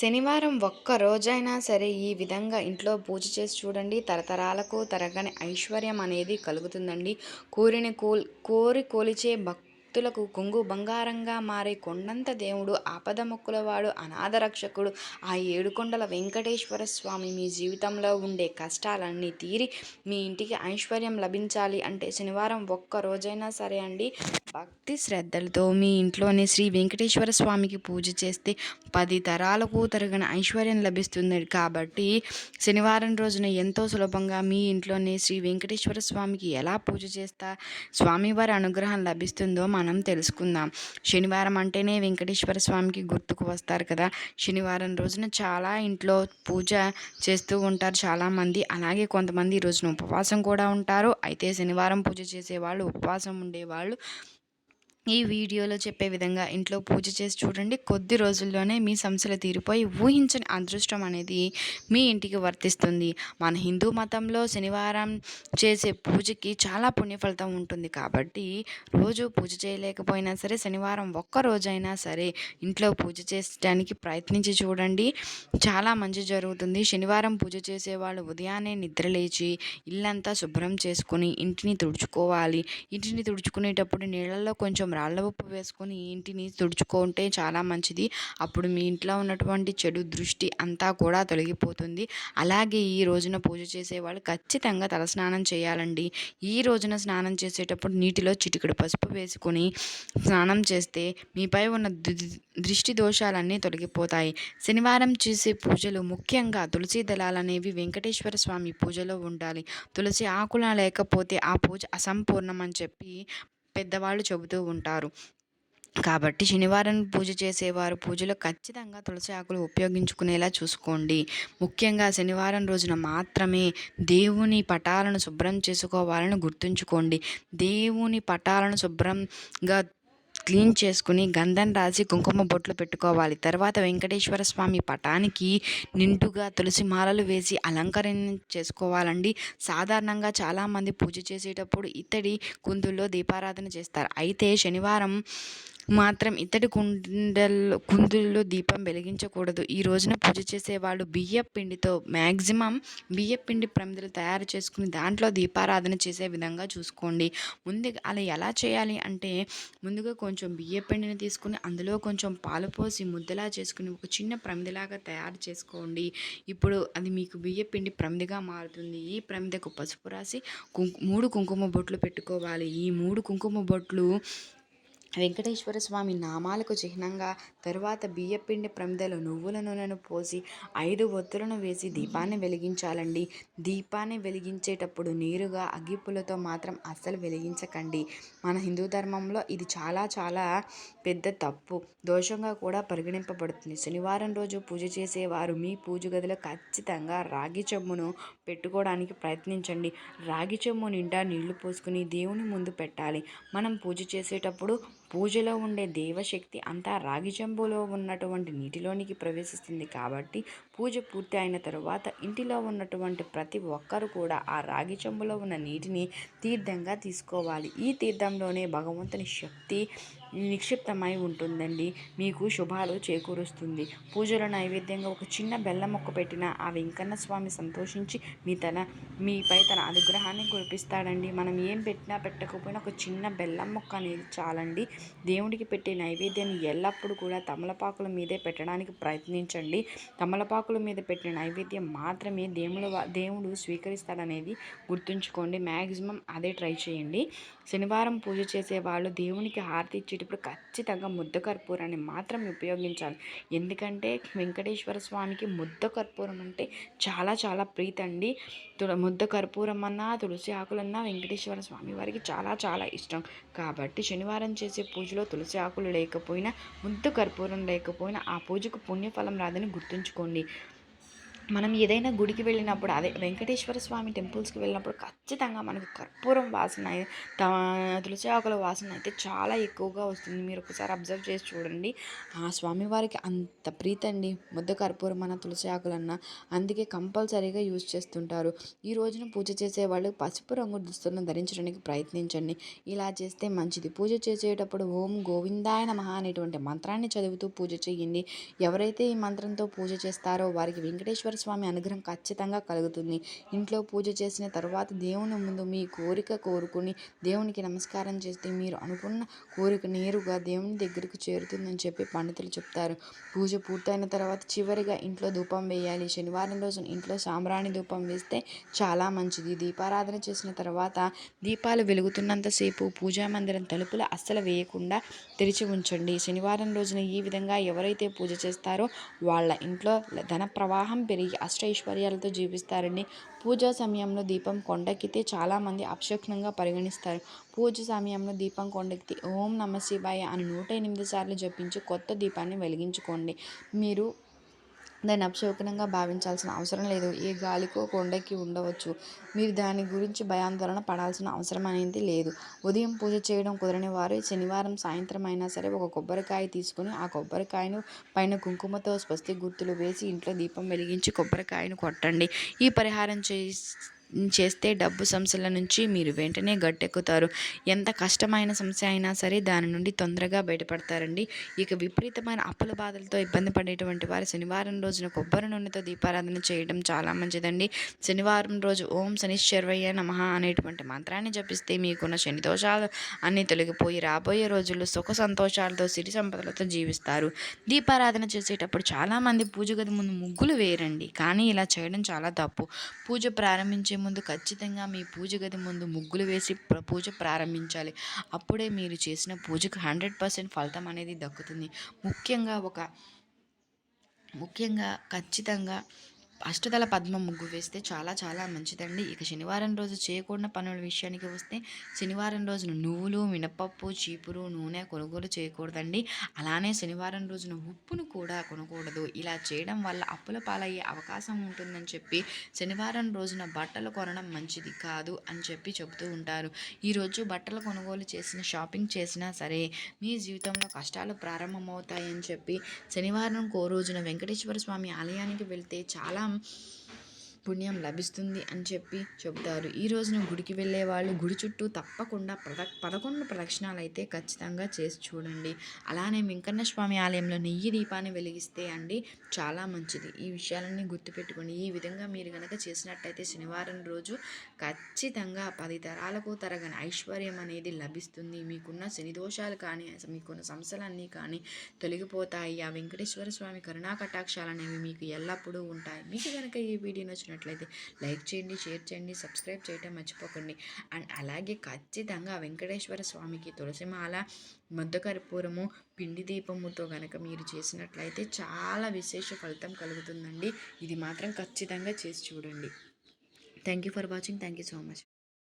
శనివారం ఒక్క రోజైనా సరే ఈ విధంగా ఇంట్లో పూజ చేసి చూడండి. తరతరాలకు తరగని ఐశ్వర్యం అనేది కలుగుతుందండి. కోరిని కోల్ కోరి కోలిచే భక్తి భక్తులకు కొంగు బంగారంగా మారే కొండంత దేవుడు ఆపద మొక్కులవాడు అనాథ రక్షకుడు. ఆ ఏడుకొండల వెంకటేశ్వర స్వామి మీ జీవితంలో ఉండే కష్టాలన్నీ తీరి మీ ఇంటికి ఐశ్వర్యం లభించాలి అంటే శనివారం ఒక్క రోజైనా సరే అండి భక్తి శ్రద్ధలతో మీ ఇంట్లోనే శ్రీ వెంకటేశ్వర స్వామికి పూజ చేస్తే పది తరాలకు తరగని ఐశ్వర్యం లభిస్తుంది. కాబట్టి శనివారం రోజున ఎంతో సులభంగా మీ ఇంట్లోనే శ్రీ వెంకటేశ్వర స్వామికి ఎలా పూజ చేస్తా స్వామివారి అనుగ్రహం లభిస్తుందో మనం తెలుసుకుందాం. శనివారం అంటేనే వెంకటేశ్వర స్వామికి గుర్తుకు వస్తారు కదా. శనివారం రోజున చాలా ఇంట్లో పూజ చేస్తూ ఉంటారు చాలామంది. అలాగే కొంతమంది ఈ రోజున ఉపవాసం కూడా ఉంటారు. అయితే శనివారం పూజ చేసేవాళ్ళు ఉపవాసం ఉండేవాళ్ళు. ఈ వీడియోలో చెప్పే విధంగా ఇంట్లో పూజ చేసి చూడండి. కొద్ది రోజుల్లోనే మీ సమస్యలు తీరిపోయి ఊహించని అదృష్టం అనేది మీ ఇంటికి వర్తిస్తుంది. మన హిందూ మతంలో శనివారం చేసే పూజకి చాలా పుణ్యఫలితం ఉంటుంది కాబట్టి రోజు పూజ చేయలేకపోయినా సరే శనివారం ఒక్క రోజైనా సరే ఇంట్లో పూజ చేయడానికి ప్రయత్నించి చూడండి. చాలా మంచి జరుగుతుంది. శనివారం పూజ చేసేవాళ్ళు ఉదయాన్నే నిద్రలేచి ఇల్లంతా శుభ్రం చేసుకుని ఇంటిని తుడుచుకోవాలి. ఇంటిని తుడుచుకునేటప్పుడు నీళ్ళల్లో కొంచెం రాళ్ళ ఉప్పు వేసుకొని ఇంటిని తుడుచుకుంటే చాలా మంచిది. అప్పుడు మీ ఇంట్లో ఉన్నటువంటి చెడు దృష్టి అంతా కూడా తొలగిపోతుంది. అలాగే ఈ రోజున పూజ చేసేవాళ్ళు ఖచ్చితంగా తలస్నానం చేయాలండి. ఈ రోజున స్నానం చేసేటప్పుడు నీటిలో చిటికెడు పసుపు వేసుకొని స్నానం చేస్తే మీపై ఉన్న దృష్టి దోషాలన్నీ తొలగిపోతాయి. శనివారం చేసే పూజలు ముఖ్యంగా తులసి దళాలనేవి వెంకటేశ్వర స్వామి పూజలో ఉండాలి. తులసి ఆకుల లేకపోతే ఆ పూజ అసంపూర్ణం అని చెప్పి పెద్దవాళ్ళు చెబుతూ ఉంటారు. కాబట్టి శనివారం పూజ చేసేవారు పూజలో ఖచ్చితంగా తులసి ఆకులు ఉపయోగించుకునేలా చూసుకోండి. ముఖ్యంగా శనివారం రోజున మాత్రమే దేవుని పటాలను శుభ్రం చేసుకోవాలని గుర్తుంచుకోండి. దేవుని పటాలను శుభ్రంగా క్లీన్ చేసుకుని గంధం రాసి కుంకుమ బొట్లు పెట్టుకోవాలి. తర్వాత వెంకటేశ్వర స్వామి పటానికి నిండుగా తులసి మాలలు వేసి అలంకరణ చేసుకోవాలండి. సాధారణంగా చాలామంది పూజ చేసేటప్పుడు ఇత్తడి కుందుల్లో దీపారాధన చేస్తారు. అయితే శనివారం మాత్రం ఇత్తడి కుండల్లో కుందుల్లో దీపం వెలిగించకూడదు. ఈ రోజున పూజ చేసేవాళ్ళు బియ్య పిండితో మ్యాక్సిమం బియ్య పిండి ప్రమిదలు తయారు చేసుకుని దాంట్లో దీపారాధన చేసే విధంగా చూసుకోండి. ముందుగా అలా ఎలా చేయాలి అంటే ముందుగా కొంచెం బియ్య పిండిని తీసుకుని అందులో కొంచెం పాలు పోసి ముద్దలా చేసుకుని ఒక చిన్న ప్రమిదలాగా తయారు చేసుకోండి. ఇప్పుడు అది మీకు బియ్య పిండి ప్రమిదిగా మారుతుంది. ఈ ప్రమిదకు పసుపు రాసి కుంకు మూడు కుంకుమ బొట్లు పెట్టుకోవాలి. ఈ మూడు కుంకుమ బొట్లు వెంకటేశ్వర స్వామి నామాలకు చిహ్నంగా తరువాత బియ్యపిండి ప్రమిదలో నువ్వుల నూనెను పోసి ఐదు ఒత్తులను వేసి దీపాన్ని వెలిగించాలండి. దీపాన్ని వెలిగించేటప్పుడు నీరుగా అగ్గిపులతో మాత్రం అస్సలు వెలిగించకండి. మన హిందూ ధర్మంలో ఇది చాలా చాలా పెద్ద తప్పు. దోషంగా కూడా పరిగణింపబడుతుంది. శనివారం రోజు పూజ చేసేవారు మీ పూజ గదిలో ఖచ్చితంగా రాగి చెమ్మును పెట్టుకోవడానికి ప్రయత్నించండి. రాగి చెమ్ము నిండా నీళ్ళు పోసుకుని దేవుని ముందు పెట్టాలి. మనం పూజ చేసేటప్పుడు పూజలో ఉండే దేవశక్తి అంతా రాగి చెంబులో ఉన్నటువంటి నీటిలోనికి ప్రవేశిస్తుంది కాబట్టి పూజ పూర్తి అయిన తరువాత ఇంటిలో ఉన్నటువంటి ప్రతి ఒక్కరు కూడా ఆ రాగి చెంబులో ఉన్న నీటిని తీర్థంగా తీసుకోవాలి. ఈ తీర్థంలోనే భగవంతుని శక్తి నిక్షిప్తమై ఉంటుందండి. మీకు శుభాలు చేకూరుస్తుంది. పూజల నైవేద్యంగా ఒక చిన్న బెల్లం మొక్క పెట్టిన ఆ వెంకన్న స్వామి సంతోషించి మీ తన మీపై తన అనుగ్రహాన్ని కురిపిస్తాడండి. మనం ఏం పెట్టినా పెట్టకపోయినా ఒక చిన్న బెల్లం మొక్క అనేది చాలండి. దేవుడికి పెట్టే నైవేద్యాన్ని ఎల్లప్పుడూ కూడా తమలపాకుల మీదే పెట్టడానికి ప్రయత్నించండి. తమలపాకు తమలపాకుల మీద పెట్టిన నైవేద్యం మాత్రమే దేవుడు దేవుడు స్వీకరిస్తాడనేది గుర్తుంచుకోండి. మ్యాక్సిమం అదే ట్రై చేయండి. శనివారం పూజ చేసే వాళ్ళు దేవునికి హారతి ఇచ్చేటప్పుడు ఖచ్చితంగా ముద్ద కర్పూరాన్ని మాత్రం ఉపయోగించాలి. ఎందుకంటే వెంకటేశ్వర స్వామికి ముద్ద కర్పూరం అంటే చాలా చాలా ప్రీతండి. తుల ముద్ద కర్పూరం అన్నా తులసి ఆకులన్నా వెంకటేశ్వర స్వామి వారికి చాలా చాలా ఇష్టం. కాబట్టి శనివారం చేసే పూజలో తులసి ఆకులు లేకపోయినా ముద్ద కర్పూరం లేకపోయినా ఆ పూజకు పుణ్యఫలం రాదని గుర్తుంచుకోండి. మనం ఏదైనా గుడికి వెళ్ళినప్పుడు అదే వెంకటేశ్వర స్వామి టెంపుల్స్కి వెళ్ళినప్పుడు ఖచ్చితంగా మనకు కర్పూరం వాసన తా- తులసి ఆకుల వాసన అయితే చాలా ఎక్కువగా వస్తుంది. మీరు ఒకసారి అబ్జర్వ్ చేసి చూడండి. ఆ స్వామివారికి అంత ప్రీతి అండి. ముద్ద కర్పూరం అన్న తులసి ఆకులన్న అందుకే కంపల్సరీగా యూజ్ చేస్తుంటారు. ఈ రోజున పూజ చేసేవాళ్ళు పసుపు రంగు దుస్తులను ధరించడానికి ప్రయత్నించండి. ఇలా చేస్తే మంచిది. పూజ చేసేటప్పుడు ఓం గోవిందాయ నమ అనేటువంటి మంత్రాన్ని చదువుతూ పూజ చేయండి. ఎవరైతే ఈ మంత్రంతో పూజ చేస్తారో వారికి వెంకటేశ్వర స్వామి అనుగ్రహం ఖచ్చితంగా కలుగుతుంది. ఇంట్లో పూజ చేసిన తర్వాత దేవుని ముందు మీ కోరిక కోరుకుని దేవునికి నమస్కారం చేస్తే మీరు అనుకున్న కోరిక నేరుగా దేవుని దగ్గరకు చేరుతుందని చెప్పి పండితులు చెప్తారు. పూజ పూర్తయిన తర్వాత చివరిగా ఇంట్లో ధూపం వేయాలి. శనివారం రోజున ఇంట్లో సాంబ్రాణి ధూపం వేస్తే చాలా మంచిది. దీపారాధన చేసిన తర్వాత దీపాలు వెలుగుతున్నంతసేపు పూజా మందిరం తలుపులు అస్సలు వేయకుండా తెరిచి ఉంచండి. శనివారం రోజున ఈ విధంగా ఎవరైతే పూజ చేస్తారో వాళ్ళ ఇంట్లో ధన ప్రవాహం పెరిగి అష్టైశ్వర్యాలతో జీవిస్తారండి పూజా సమయంలో దీపం కొండెక్కితే చాలామంది అపశక్నంగా పరిగణిస్తారు. పూజ సమయంలో దీపం కొండెక్కితే ఓం నమ శివాయ అని నూట ఎనిమిది సార్లు జపించి కొత్త దీపాన్ని వెలిగించుకోండి. మీరు దాన్ని అపశకునంగా భావించాల్సిన అవసరం లేదు. ఏ గాలికో కొండకి ఉండవచ్చు. మీరు దాని గురించి భయాందోళన పడాల్సిన అవసరం అనేది లేదు. ఉదయం పూజ చేయడం కుదరని వారు శనివారం సాయంత్రం అయినా సరే ఒక కొబ్బరికాయ తీసుకొని ఆ కొబ్బరికాయను పైన కుంకుమతో స్వస్తి గుర్తులు వేసి ఇంట్లో దీపం వెలిగించి కొబ్బరికాయను కొట్టండి. ఈ పరిహారం చేసి చేస్తే డబ్బు సమస్యల నుంచి మీరు వెంటనే గట్టెక్కుతారు. ఎంత కష్టమైన సమస్య అయినా సరే దాని నుండి తొందరగా బయటపడతారండి. ఇక విపరీతమైన అప్పుల బాధలతో ఇబ్బంది పడేటువంటి వారు శనివారం రోజున కొబ్బరి నూనెతో దీపారాధన చేయడం చాలా మంచిదండి. శనివారం రోజు ఓం శనిశ్చర్వయ్య నమ అనేటువంటి మంత్రాన్ని జపిస్తే మీకున్న శని దోషాలు అన్నీ తొలగిపోయి రాబోయే రోజుల్లో సుఖ సంతోషాలతో సిరి సంపదలతో జీవిస్తారు. దీపారాధన చేసేటప్పుడు చాలామంది పూజ గది ముందు ముగ్గులు వేయరండి. కానీ ఇలా చేయడం చాలా తప్పు. పూజ ప్రారంభించే ముందు ఖచ్చితంగా మీ పూజ గది ముందు ముగ్గులు వేసి ప్ర- పూజ ప్రారంభించాలి. అప్పుడే మీరు చేసిన పూజకు హండ్రెడ్ పర్సెంట్ ఫలితం అనేది దక్కుతుంది. ముఖ్యంగా ఒక ముఖ్యంగా ఖచ్చితంగా అష్టదళ పద్మ ముగ్గు వేస్తే చాలా చాలా మంచిదండి. ఇక శనివారం రోజు చేయకూడని పనుల విషయానికి వస్తే శనివారం రోజున నువ్వులు మినపప్పు చీపురు నూనె కొనుగోలు చేయకూడదండి. అలానే శనివారం రోజున ఉప్పును కూడా కొనకూడదు. ఇలా చేయడం వల్ల అప్పుల పాలయ్యే అవకాశం ఉంటుందని చెప్పి శనివారం రోజున బట్టలు కొనడం మంచిది కాదు అని చెప్పి చెబుతూ ఉంటారు. ఈరోజు బట్టలు కొనుగోలు చేసిన షాపింగ్ చేసినా సరే మీ జీవితంలో కష్టాలు ప్రారంభమవుతాయని చెప్పి శనివారం కో రోజున వెంకటేశ్వర స్వామి ఆలయానికి వెళ్తే చాలా um పుణ్యం లభిస్తుంది అని చెప్పి చెబుతారు. ఈ రోజున గుడికి వెళ్ళే వాళ్ళు గుడి చుట్టూ తప్పకుండా ప్రద పదకొండు ప్రదక్షిణాలు అయితే ఖచ్చితంగా చేసి చూడండి. అలానే వెంకన్న స్వామి ఆలయంలో నెయ్యి దీపాన్ని వెలిగిస్తే అండి చాలా మంచిది. ఈ విషయాలన్నీ గుర్తుపెట్టుకొని ఈ విధంగా మీరు కనుక చేసినట్టయితే శనివారం రోజు ఖచ్చితంగా పది తరాలకు తరగని ఐశ్వర్యం అనేది లభిస్తుంది. మీకున్న శని దోషాలు కానీ మీకున్న సమస్యలన్నీ కానీ తొలగిపోతాయి. ఆ వెంకటేశ్వర స్వామి కరుణా కటాక్షాలు అనేవి మీకు ఎల్లప్పుడూ ఉంటాయి. మీకు కనుక ఈ వీడియో నచ్చినట్లయితే లైక్ చేయండి షేర్ చేయండి సబ్స్క్రైబ్ చేయటం మర్చిపోకండి. అండ్ అలాగే ఖచ్చితంగా వెంకటేశ్వర స్వామికి తులసిమాల ముద్ద కర్పూరము పిండి దీపముతో కనుక మీరు చేసినట్లయితే చాలా విశేష ఫలితం కలుగుతుందండి. ఇది మాత్రం ఖచ్చితంగా చేసి చూడండి. Thank you for watching thank you so much